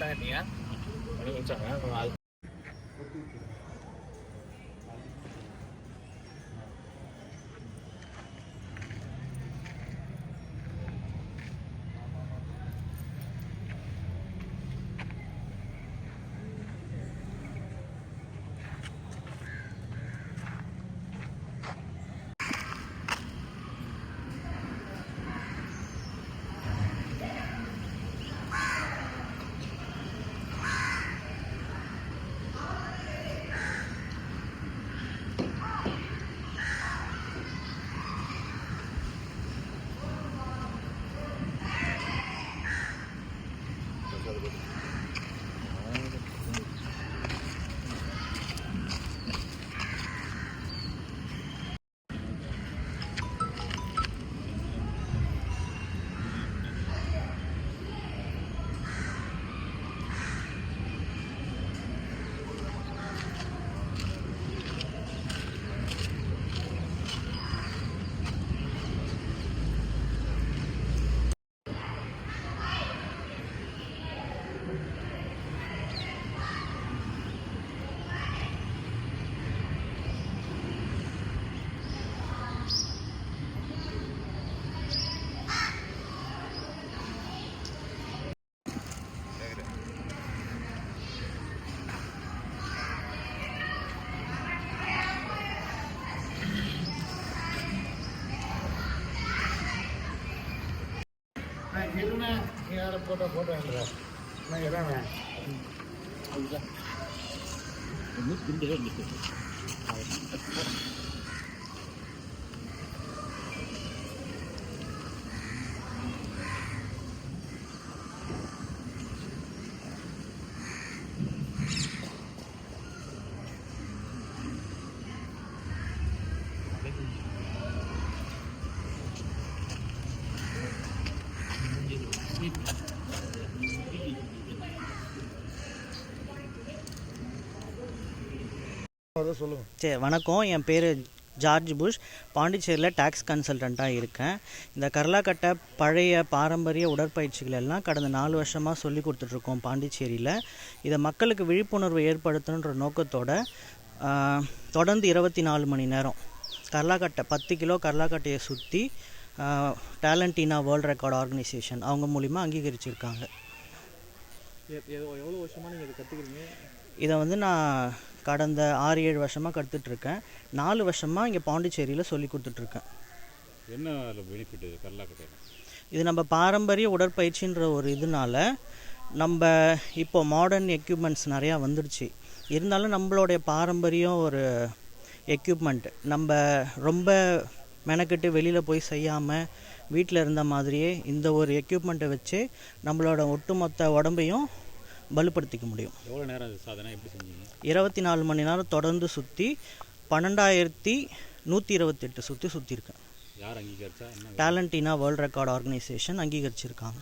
sa niya. Ano sa mga இருண்ணே யாரை photo photo எடுக்கிறேன் நான் இறேன் அதை சொல்லுங்கள் சரி வணக்கம். என் பேர் ஜார்ஜ் புஷ். பாண்டிச்சேரியில் டேக்ஸ் கன்சல்டண்ட்டாக இருக்கேன். இந்த கரலாக்கட்டை பழைய பாரம்பரிய உடற்பயிற்சிகள் எல்லாம் கடந்த நாலு வருஷமாக சொல்லி கொடுத்துட்ருக்கோம் பாண்டிச்சேரியில். இதை மக்களுக்கு விழிப்புணர்வு ஏற்படுத்தணுன்ற நோக்கத்தோட தொடர்ந்து இருபத்தி நாலு மணி நேரம். கரலாக்கட்டை பத்து கிலோ கரலாக்கட்டையை சுற்றி டேலண்டினா வேர்ல்ட் ரெக்கார்ட் ஆர்கனைசேஷன் அவங்க மூலிமா அங்கீகரிச்சிருக்காங்க. எவ்வளோ வருஷமாக நீங்கள் இதை கற்றுக்குறீங்க இதை வந்து நான் கடந்த ஆறு ஏழு வருஷமாக கற்றுட்ருக்கேன் நாலு வருஷமாக இங்கே பாண்டிச்சேரியில் சொல்லி கொடுத்துட்ருக்கேன். என்ன பெனிஃபிட் கல்லாக்கட்டையில் இது நம்ம பாரம்பரிய உடற்பயிற்சின்ற ஒரு இதனால நம்ம இப்போ மாடர்ன் எக்யூப்மெண்ட்ஸ் நிறையா வந்துடுச்சு இருந்தாலும் நம்மளுடைய பாரம்பரியம் ஒரு எக்யூப்மெண்ட் நம்ம ரொம்ப மெனக்கெட்டு வெளியில் போய் செய்யாமல் வீட்டில் இருந்த மாதிரியே இந்த ஒரு எக்யூப்மெண்ட்டை வச்சு நம்மளோட ஒட்டுமொத்த உடம்பையும் வலுப்படுத்திக்க முடியும். இருபத்தி நாலு மணி நேரம் தொடர்ந்து சுற்றி பன்னெண்டாயிரத்தி நூற்றி இருபத்தெட்டு சுற்றி சுற்றியிருக்கேன் யார் அங்கீகரிச்சா? டேலண்டினா வேர்ல்ட் ரெக்கார்ட் ஆர்கனைசேஷன் அங்கீகரிச்சிருக்காங்க.